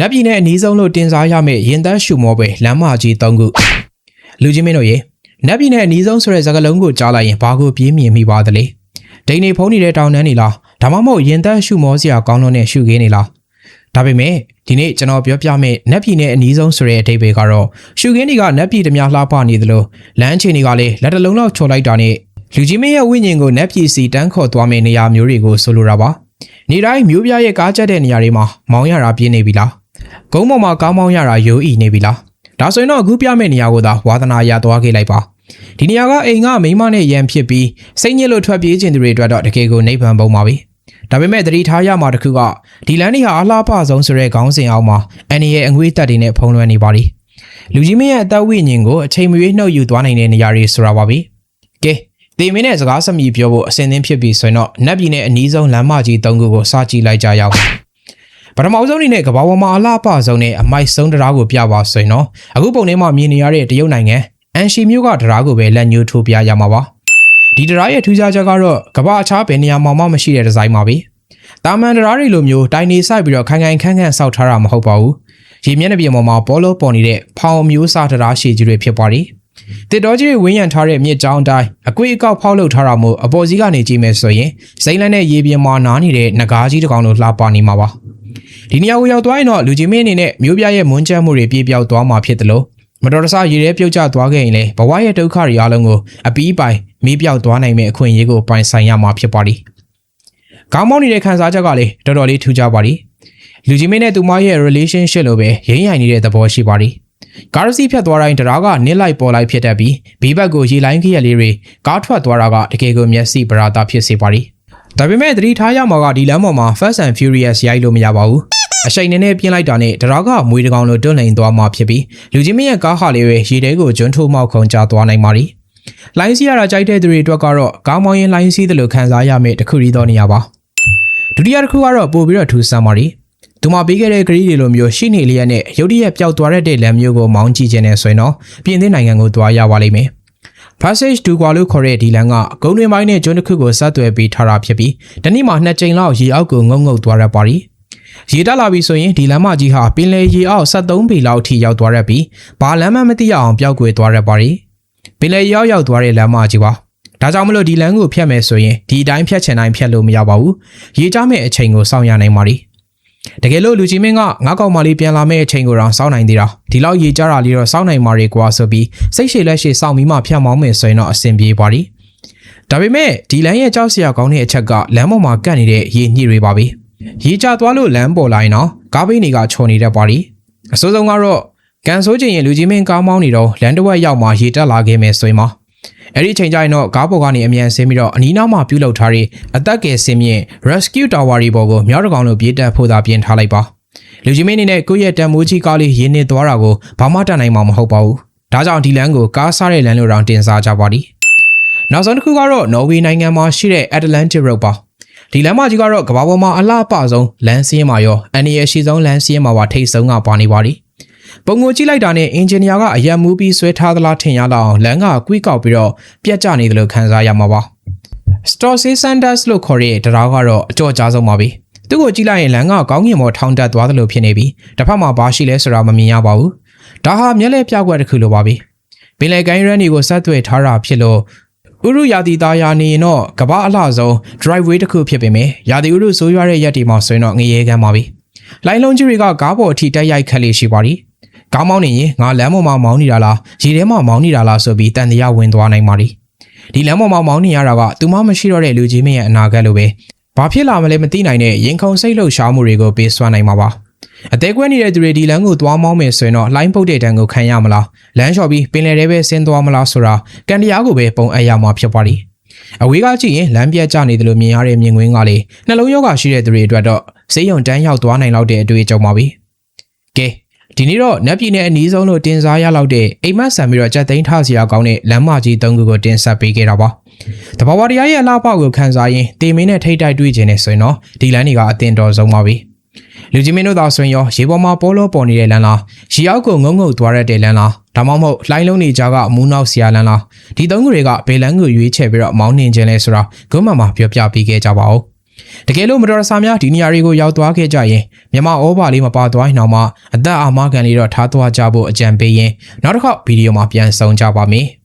နတ်ပြည်နဲ့အနီးဆုံးလို့တင်စားရမယ့်ရင်သက်ရှုမောပဲလမ်းမကြီး၃ခုလူချင်းမင်းတို့ရေနတ်ပြည်နဲ့အနီးဆုံးဆိုတဲ့စကားလုံးကိုကြားလိုက်ရင်ဘာကိုပြေးမြင်မိပါသလဲဒိန်နေဖုံးနေတဲ့တောင်တန်းနေလားဒါမှမဟုတ်ရင်သက်ရှုမောစရာကောင်းလို့နဲ့ရှုခင်းနေလားဒါပေမဲ့ဒီနေ့ကျွန်တော်ပြောပြမယ့်နတ်ပြည်နဲ့အနီးဆုံးဆိုတဲ့အဓိပ္ပာယ်ကတော့ရှုခင်းတွေကနတ်ပြည်တများလှပနေသလိုလမ်းချင်တွေကလည်းလက်တလုံးလောက်ချော်လိုက်တာနဲ့လူကြီးမင်းရဲ့ဝိညာဉ်ကိုနတ်ပြည်စီတန်းခေါ်သွားမယ့်နေရာမျိုးတွေကိုဆိုလိုတာပါနေတိုင်းမျိုးပြရဲ့ကားချက်တဲ့နေရာတွေမှာမောင်းရတာပြင်းနေပြီလား ဂုံးပေါ်မှာကောင်းမောင်းရတာယိုးဤနေပြီလားဒါဆိုရင်တော့အခုပြမယ့်နေရာကိုသာဝါသနာရသွားခဲ့လိုက်ပါဒီနေရာကအိမ်ကမိန်းမနဲ့ရန်ဖြစ်ပြီးစိတ်ညစ်လို့ထွက်ပြေးခြင်းတွေအတွက်တော့တကယ်ကိုနိဗ္ဗာန်ပုံပါပဲဒါပေမဲ့သတိထားရမှာတစ်ခုကဒီလမ်းတွေဟာအလားပဆုံးဆိုတဲ့ခေါင်းစဉ်အောက်မှာအန်နီရဲ့အငွေးတက်တွေနဲ့ဖုံးလွှမ်းနေပါလိလူကြီးမင်းရဲ့အသက်ဝိညာဉ်ကိုအချိန်မရွေးနှုတ်ယူသွားနိုင်တဲ့နေရာတွေဆိုတာပါပဲကဲတေမင်းနဲ့စကားဆက်မြည်ပြောဖို့အစဉ်သင်းဖြစ်ပြီးဆိုရင်တော့နတ်ပြည်နဲ့အနီးဆုံးလမ်းမကြီး၃ခုကိုစကြည့်လိုက်ကြရအောင် ပထမဆုံးအနေနဲ့ကမ္ဘာပေါ်မှာအလားအပဆုံးနဲ့အမိုက်ဆုံးတရားကိုပြပါဆိုရင်တော့အခုပုံထဲမှာမြင်နေရတဲ့တရုတ်နိုင်ငံအန်ရှီမြို့ကတရားကိုပဲလက်ညှိုးထိုးပြရမှာပါဒီတရားရဲ့ထူးခြားချက်ကတော့ကမ္ဘာအခြားဘယ်နေရာမှာမှမရှိတဲ့ဒီဇိုင်းပါပဲတာမန်တရားတွေလိုမျိုးတိုင်နေဆိုင်ပြီးတော့ခိုင်ခိုင်ခန့်ခန့်စောက်ထားတာမဟုတ်ပါဘူးရေမျက်နှာပြင်ပေါ်မှာဘောလုံးပေါ်နေတဲ့ဖောင်မျိုးစားတရားရှည်ကြီးတွေဖြစ်ပါတယ်တစ်တော်ကြီးဝင်းရံထားတဲ့မြစ်ကြောင်းအတိုင်းအကွေးအကောက်ဖောက်လုပ်ထားတာမို့အပေါ်စီးကနေကြည့်မယ်ဆိုရင်စိမ့်လန်းတဲ့ရေပြင်မှာနားနေတဲ့ငကားကြီးတစ်ကောင်လိုလှပနေမှာပါ ဒီနေရာကိုရောက်သွားရင်တော့လူကြီးမင်းအနေနဲ့မျိုးပြရဲ့မွန်းကျမ်းမှုတွေပြေပြောက်သွားမှာဖြစ်တယ်လို့မတော်တဆရေထဲပြုတ်ကျသွားခဲ့ရင်လည်းဘဝရဲ့ဒုက္ခတွေအလုံးကိုအပီးပိုင်မေးပြောက်သွားနိုင်မယ့်အခွင့်အရေးကိုပိုင်ဆိုင်ရမှာဖြစ်ပါလိ။ကောင်းမောင်းနေတဲ့ခံစားချက်ကလည်းတော်တော်လေးထူးခြားပါလိ။လူကြီးမင်းနဲ့သူမရဲ့ relationship လိုပဲရင်းရိုင်နေတဲ့သဘောရှိပါလိ။ကားရစီဖြတ်သွားတိုင်းတရားကနစ်လိုက်ပေါ်လိုက်ဖြစ်တတ်ပြီးဘေးဘက်ကိုရေလိုင်းခရက်လေးတွေကားထွက်သွားတာကတကယ်ကိုမျက်စိပရာတာဖြစ်စေပါလိ။ ဒါပေမဲ့သတိထားရမှာကဒီလမ်းပေါ်မှာ Fast and Furious ရိုက်လို့မရပါဘူး။အရှိန်နဲ့နဲ့ပြင်းလိုက်တာနဲ့တရားကမွေးတကောင်လိုတွန်းလှန်သွားမှာဖြစ်ပြီးလူကြီးမင်းရဲ့ကားဟာလေးပဲရေထဲကိုကျွန်းထိုးမောက်ခုံကျသွားနိုင်ပါလိ။လိုင်းစီရတာကြိုက်တဲ့သူတွေအတွက်ကတော့ကောင်းမောင်းရင်လိုင်းစီးတယ်လို့ခံစားရမယ့်တစ်ခုရီသောနေရာပါ။ဒုတိယတစ်ခုကတော့ပို့ပြီးတော့ထူးဆန်းပါလိ။သူမပေးခဲ့တဲ့ဂရီတွေလိုမျိုးရှိနေလျက်နဲ့ရုတ်တရက်ပျောက်သွားတဲ့လမ်းမျိုးကိုမောင်းကြည့်ခြင်းနဲ့ဆိုရင်တော့ပြင်သစ်နိုင်ငံကိုသွားရပါလိမ့်မယ်။ Passage to Gua လို့ခေါ်တဲ့ဒီလမ်းကဂုံတွင်ပိုင်းနဲ့ကျွန်းတစ်ခုကိုဆက်သွယ်ပြီးထားတာဖြစ်ပြီးတနေ့မှာနှစ်ကြိမ်လောက်ရေအောက်ကိုငုံငုံသွားရပါလိရေတက်လာပြီဆိုရင်ဒီလမ်းမကြီးဟာပင်လယ်ရေအောက်73ပေလောက်ထိရောက်သွားရပြီးဘာလမ်းမှမသိရအောင်ပျောက်ကွယ်သွားရပါလိပင်လယ်ရေအောက်ရောက်သွားတဲ့လမ်းမကြီးပါဒါကြောင့်မလို့ဒီလမ်းကိုဖြတ်မယ်ဆိုရင်ဒီအတိုင်းဖြတ်ချင်တိုင်းဖြတ်လို့မရပါဘူးရေကျမဲ့အချိန်ကိုစောင့်ရနိုင်ပါလိ တကယ်လို့လူကြီးမင်းကငါးကောင်မလေးပြန်လာမယ့်အချိန်ကိုတော့စောင့်နိုင်သေးတာဒီလောက်ရေကျတာလေးတော့စောင့်နိုင်မှာတွေကွာဆိုပြီးစိတ်ရှည်လက်ရှည်စောင့်ပြီးမှဖြတ်မောင်းမယ်ဆိုရင်တော့အဆင်ပြေပါလိဒါပေမဲ့ဒီလမ်းရဲ့ကြောက်စရာကောင်းတဲ့အချက်ကလမ်းပေါ်မှာကတ်နေတဲ့ရေညှိတွေပါပဲရေကျသွားလို့လမ်းပေါ်လာရင်တော့ကားပိန်းတွေကချော်နေတတ်ပါလိအစိုးဆုံးကတော့ကန်ဆိုးချင်ရင်လူကြီးမင်းကားမောင်းနေတော့လမ်းတစ်ဝက်ရောက်မှရေတက်လာခဲ့မယ်ဆိုရင်မ အဲ့ဒီအချိန်ကျရင်တော့ကားပေါ်ကနေအမြန်ဆင်းပြီးတော့အနီးနားမှာပြုတ်လောက်ထားတဲ့အသက်ကယ်ဆင်းမြင့် rescue tower တွေပေါ်ကိုမြောက်တကောင်လိုပြေးတက်ဖို့သာပြင်ထားလိုက်ပါလူကြီးမင်းအနေနဲ့ကိုယ့်ရဲ့တန်မိုးကြီးကားလေးရင်းနေသွားတာကိုဘာမှတတ်နိုင်မှာမဟုတ်ပါဘူးဒါကြောင့်ဒီလမ်းကိုကားစားတဲ့လမ်းလိုတောင်တင်စားကြပါသည်နောက်ဆုံးတစ်ခုကတော့နော်ဝေနိုင်ငံမှာရှိတဲ့ Atlantic Road ပါဒီလမ်းမကြီးကတော့ကမ္ဘာပေါ်မှာအလှပဆုံးလမ်းစည်းမှာရောအန်ရီရဲ့ရှိဆုံးလမ်းစည်းမှာပါထိတ်ဆုံးကပါနေပါသည် ပုံကိုကြည့်လိုက်တာနဲ့အင်ဂျင်နီယာကအယံမူပြီးဆွဲထားသလားထင်ရလောက်အောင်လမ်းကကွိကောက်ပြီးတော့ပြက်ကျနေတယ်လို့ခန်းစားရမှာပါ Store Say Sanders လို့ခေါ်တဲ့တရားကတော့အကြော့ကြားဆုံးပါပဲသူ့ကိုကြည့်လိုက်ရင်လမ်းကကောင်းကင်ပေါ်ထောင်တက်သွားတယ်လို့ဖြစ်နေပြီးတစ်ဖက်မှာဘာရှိလဲဆိုတာမမြင်ရပါဘူးဒါဟာမျက်လဲပြကွက်တစ်ခုလိုပါပဲပင်လယ်ကိုင်းရန်တွေကိုဆက်သွယ်ထားတာဖြစ်လို့ဥရုယာတီသားယာနေရင်တော့ကမ္ဘာအလှဆုံး driveway တစ်ခုဖြစ်ပေမယ့်ယာတီဥရုဆိုးရွားတဲ့ရက်ဒီမှာဆိုရင်တော့ငရေကမ်းပါပြီလိုင်းလုံးကြီးတွေကကားပေါ်အထိတက်ရိုက်ခက်လေးရှိပါသည် ကားမောင်းနေရင်ငါလမ်းပေါ်မှာမောင်းနေတာလားရေထဲမှာမောင်းနေတာလားဆိုပြီးတန်တရားဝင်သွားနိုင်ပါသည်ဒီလမ်းပေါ်မှာမောင်းနေရတာကသူမမရှိတော့တဲ့လူကြီးမင်းရဲ့အနာဂတ်လိုပဲဘာဖြစ်လာမလဲမသိနိုင်တဲ့ရင်ခုန်စိတ်လှုပ်ရှားမှုတွေကိုပေးစွမ်းနိုင်မှာပါအသေးကွဲနေတဲ့သူတွေဒီလမ်းကိုသွားမောင်းမယ်ဆိုရင်တော့လိုင်းပုတ်တဲ့တန်းကိုခံရမလားလမ်းလျှော်ပြီးပင်လယ်ထဲပဲဆင်းသွားမလားဆိုတာကန်တရားကိုပဲပုံအပ်ရမှာဖြစ်ပါလိမ့်အဝေးကကြည့်ရင်လမ်းပြတ်ကျနေတယ်လို့မြင်ရတဲ့မြင်ကွင်းကလေနှလုံးရောဂါရှိတဲ့သူတွေအတွက်တော့ဈေးရုံတန်းရောက်သွားနိုင်လောက်တဲ့အတွေ့အကြုံပါပဲကဲ ဒီနေ့တော့နက်ပြည်နယ်အနီးဆုံးလို့တင်စားရလောက်တဲ့အိမ်မက်ဆန်ပြီးတော့ကြက်သိန်းထားစရာကောင်းတဲ့လမ်းမကြီး၃ခုကိုတင်ဆက်ပေးခဲ့တာပါတဘာဝတရားရဲ့အလားပေါက်ကိုခန်းစားရင်တေမင်းနဲ့ထိတ်တိုက်တွေ့ခြင်းနဲ့ဆိုရင်တော့ဒီလမ်းတွေကအတင်တော်ဆုံးပါပဲလူကြီးမင်းတို့သာဆိုရင်ရောရေပေါ်မှာပေါ်လို့ပေါ်နေတဲ့လမ်းလားရေအောက်ကိုငုံငုံသွားရတဲ့လမ်းလားဒါမှမဟုတ်လှိုင်းလုံးနေကြကမူးနောက်ဆရာလမ်းလားဒီသုံးခုတွေကဘယ်လမ်းကိုရွေးချယ်ပြီးတော့မောင်းနှင်ခြင်းလဲဆိုတာဂုံးမှမှာပြောပြပေးခဲ့ကြပါဦး တကယ်လို့မတော်တဆများဒီနေရာတွေကိုရောက်သွားခဲ့ကြရင်မြမဩဘာလေးမပါသွားရင်တော့မှအသက်အာမခံလေးတော့ထားသွားကြဖို့အကြံပေးရင်နောက်တစ်ခေါက်ဗီဒီယိုမှာပြန်ဆောင်ကြပါမယ်။